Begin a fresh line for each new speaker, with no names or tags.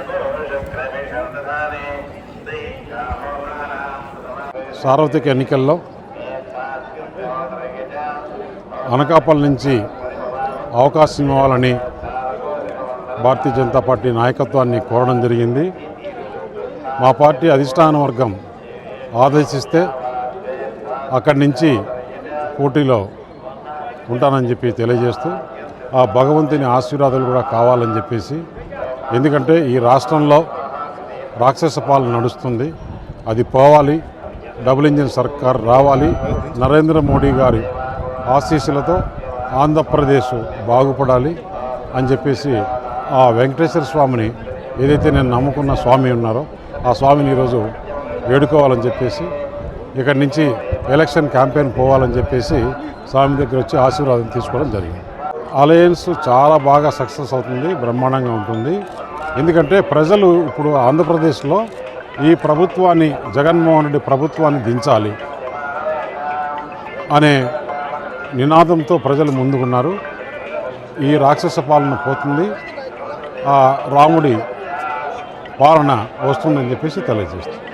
Agora, hoje, eu creio que é సార్వత్రిక ఎన్నికల్లో అనకాపల్లి నుంచి అవకాశం ఇవ్వాలని భారతీయ జనతా పార్టీ నాయకత్వాన్ని కోరడం జరిగింది. మా పార్టీ అధిష్టాన వర్గం ఆదేశిస్తే అక్కడి నుంచి పోటీలో ఉంటానని చెప్పి తెలియజేస్తూ ఆ భగవంతుని ఆశీర్వాదాలు కూడా కావాలని చెప్పేసి ఎందుకంటే ఈ రాష్ట్రంలో రాక్షస పాలన నడుస్తుంది. అది పోవాలి. డబుల్ ఇంజిన్ సర్కార్ రావాలి. నరేంద్ర మోడీ గారి ఆశీస్సులతో ఆంధ్రప్రదేశ్ బాగుపడాలి అని చెప్పేసి ఆ వెంకటేశ్వర స్వామిని ఏదైతే నేను నమ్ముకున్న స్వామి ఉన్నారో ఆ స్వామిని ఈరోజు వేడుకోవాలని చెప్పేసి ఇక్కడి నుంచి ఎలక్షన్ క్యాంపెయిన్ పోవాలని చెప్పేసి స్వామి దగ్గర వచ్చి ఆశీర్వాదం తీసుకోవడం జరిగింది. అలయన్స్ చాలా బాగా సక్సెస్ అవుతుంది బ్రహ్మాండంగా ఉంటుంది. ఎందుకంటే ప్రజలు ఇప్పుడు ఆంధ్రప్రదేశ్లో ఈ ప్రభుత్వాన్ని జగన్మోహన్ రెడ్డి ప్రభుత్వాన్ని దించాలి అనే నినాదంతో ప్రజలు ముందుకున్నారు. ఈ రాక్షస పాలన పోతుంది. ఆ రాముడి పాలన వస్తుందని చెప్పేసి తెలియజేస్తుంది